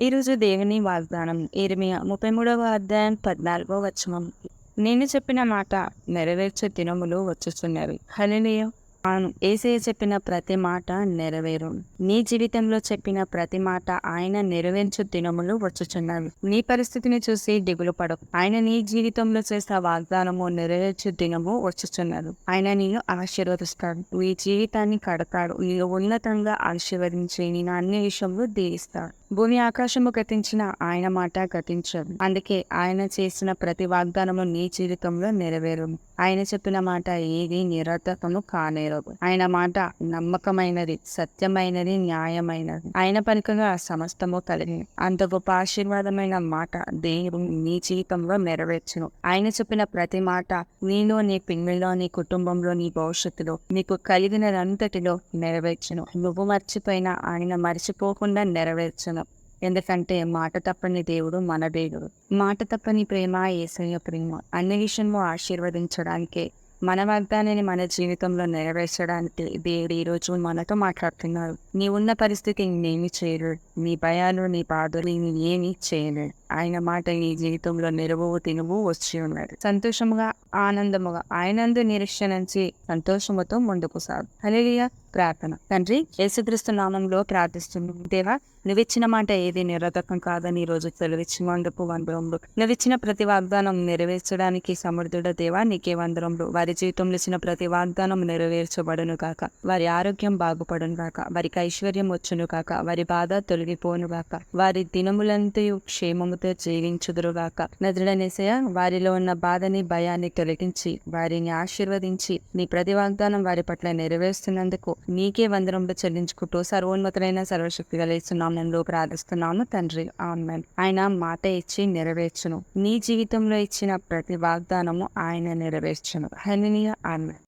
ఈరోజు దేవుని వాగ్దానం. ఇరిమియా ముప్పై మూడవ అధ్యాయం పద్నాలుగో వచనం. నేను చెప్పిన మాట నెరవేర్చే దినములు వచ్చుచున్నవి. హల్లెలూయా. అవును ఏసయ్య చెప్పిన ప్రతి మాట నెరవేరు. నీ జీవితంలో చెప్పిన ప్రతి మాట ఆయన నెరవేర్చు దినములు వచ్చుచున్నాయి నీ పరిస్థితిని చూసి దిగులు పడకు. ఆయన నీ జీవితంలో చేసిన వాగ్దానము నెరవేర్చు దినము వచ్చుచున్నారు ఆయన నేను ఆశీర్వదిస్తాడు. నీ జీవితాన్ని కడతాడు. నీవు ఉన్నతంగా ఆశీర్వదించి నేను అన్ని విషయంలో దీవిస్తాడు. భూమి ఆకాశము గతించిన ఆయన మాట గతించదు. అందుకే ఆయన చేసిన ప్రతి వాగ్దానము నీ జీవితంలో నెరవేరు ఆయన చెప్పిన మాట ఏది నిరర్థకము కానేరదు ఆయన మాట నమ్మకమైనది సత్యమైనది న్యాయమైనది. ఆయన పనికగా సమస్తము కలిగి అంత గొప్ప ఆశీర్వాదమైన మాట దేవుడు నీ జీవితంలో నెరవేర్చును. ఆయన చెప్పిన ప్రతి మాట నీలో నీ పిల్లల్లో నీ కుటుంబంలో నీ భవిష్యత్తులో నీకు కలిగినదంతటిలో నెరవేర్చును. నువ్వు మర్చిపోయినా ఆయన మర్చిపోకుండా నెరవేర్చును. ఎందుకంటే మాట తప్పని దేవుడు మన దేవుడు. మాట తప్పని ప్రేమ ఏసయ్య ప్రేమ అన్ని విషయంలో ఆశీర్వదించడానికే మన వాగ్దానాన్ని మన జీవితంలో నెరవేర్చడానికి దేవుడు ఈరోజు మనతో మాట్లాడుతున్నారు. నీ ఉన్న పరిస్థితి నేమి చేయరు. నీ భయాలు నీ బాధలు నీ ఏమి చేయను ఆయన మాట నీ జీవితంలో నెరవు తినువు వచ్చి ఉన్నాడు సంతోషముగా ఆనందముగా ఆయనందు నిరీక్షణించి సంతోషముతో ముందుకు సాగు. హల్లెలూయా. ప్రార్థన. తండ్రి యేసుక్రీస్తు నామంలో ప్రార్థిస్తున్నాం దేవా నువ్విచ్చిన మాట ఏది నిరోధకం కాదని ఈ రోజు సెలవిచ్చినందుకు వందరంలో నువ్విచ్చిన ప్రతి వాగ్దానం నెరవేర్చడానికి సమర్థుడ దేవా నీకే వందరంలో వారి జీవితంలో ఇచ్చిన ప్రతి వాగ్దానం నెరవేర్చబడును కాక వారి ఆరోగ్యం బాగుపడును కాక వారికి ఐశ్వర్యం వచ్చును కాక వారి బాధ తొలగిపోను కాక వారి దినములంతయు క్షేమముతో జీవించుదురు గాక. నదుడనేసయ వారిలో ఉన్న బాధని భయాన్ని తొలగించి వారిని ఆశీర్వదించి నీ ప్రతి వాగ్దానం వారి పట్ల నెరవేరుస్తున్నందుకు నీకే వందరంలో చెల్లించుకుంటూ సర్వోన్నతులైన సర్వశక్తి కలిస్తున్నాను ప్రార్థిస్తున్నాను తండ్రి. ఆమెన్. ఆయన మాట ఇచ్చి నెరవేర్చును. నీ జీవితంలో ఇచ్చిన ప్రతి వాగ్దానము ఆయన నెరవేర్చును. హనియ ఆమెన్.